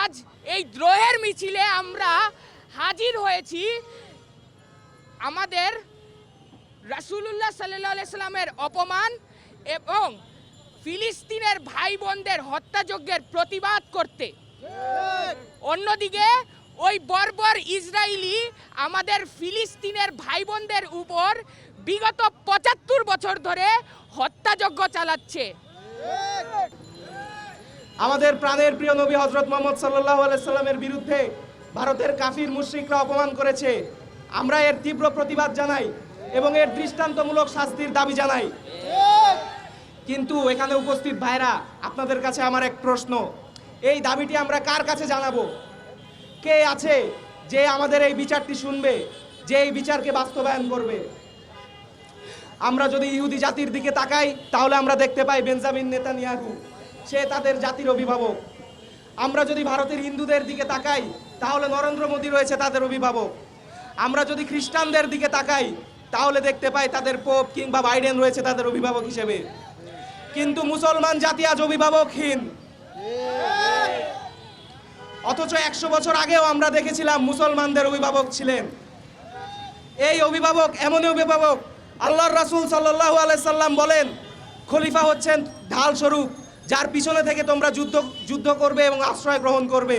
আজ এই দ্রোহের মিছিলে আমরা হাজির হয়েছি আমাদের রাসূলুল্লাহ সাল্লাল্লাহু আলাইহি সাল্লামের অপমান এবং ফিলিস্তিনের ভাই বোনদের হত্যাযজ্ঞের প্রতিবাদ করতে। অন্যদিকে ওই বর্বর ইসরায়েলি আমাদের ফিলিস্তিনের ভাই বোনদের উপর বিগত পঁচাত্তর বছর ধরে হত্যাযজ্ঞ চালাচ্ছে। আমাদের প্রাণের প্রিয় নবী হজরত মোহাম্মদ সাল্লাহ আলাইসাল্লামের বিরুদ্ধে ভারতের কাফির মুশ্রিকরা অপমান করেছে। আমরা এর তীব্র প্রতিবাদ জানাই এবং এর দৃষ্টান্তমূলক শাস্তির দাবি জানাই। কিন্তু এখানে উপস্থিত ভাইরা, আপনাদের কাছে আমার এক প্রশ্ন। এই দাবিটি আমরা কার কাছে জানাব? কে আছে যে আমাদের এই বিচারটি শুনবে, যে এই বিচারকে বাস্তবায়ন করবে? আমরা যদি ইহুদি জাতির দিকে তাকাই, তাহলে আমরা দেখতে পাই বেঞ্জামিন নেতানিয়াহু, সে তাদের জাতির অভিভাবক। আমরা যদি ভারতের হিন্দুদের দিকে তাকাই, তাহলে নরেন্দ্র মোদী রয়েছে তাদের অভিভাবক। আমরা যদি খ্রিস্টানদের দিকে তাকাই, তাহলে দেখতে পাই তাদের পোপ কিংবা বাইডেন রয়েছে তাদের অভিভাবক হিসেবে। কিন্তু মুসলমান জাতি আজ অভিভাবকহীন। অথচ একশো বছর আগেও আমরা দেখেছিলাম মুসলমানদের অভিভাবক ছিলেন। এই অভিভাবক, এমনই অভিভাবক আল্লাহর রাসূল আলাইহি সাল্লাম বলেন, খলিফা হচ্ছেন ঢাল স্বরূপ যার পিছনে থেকে তোমরা যুদ্ধ যুদ্ধ করবে এবং আশ্রয় গ্রহণ করবে।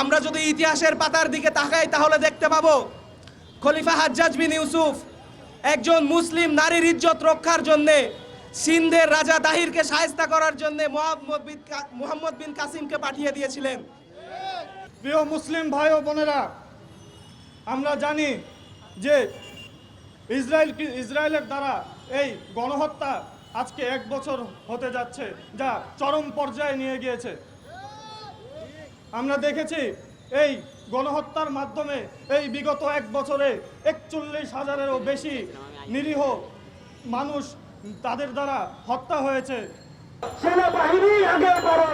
আমরা যদি ইতিহাসের পাতার দিকে তাকাই, তাহলে দেখতে পাবো, খলিফা হাজ্জাজ বিন ইউসুফ একজন মুসলিম নারীর ইজ্জত রক্ষার জন্যে সিন্ধের রাজা দাহিরকে সায়স্তা করার জন্য মোহাম্মদ বিন বিন কাসিমকে পাঠিয়ে দিয়েছিলেন। প্রিয় মুসলিম ভাই ও বোনেরা, আমরা জানি যে ইসরায়েল ইসরায়েলের দ্বারা এই গণহত্যা আজকে এক বছর হতে যাচ্ছে, যা চরম পর্যায়ে নিয়ে গিয়েছে। আমরা দেখেছি এই গণহত্যার মাধ্যমে এই বিগত এক বছরে একচল্লিশ হাজারেরও বেশি নিরীহ মানুষ তাদের দ্বারা হত্যা হয়েছে। সেনাবাহিনী আগে বড়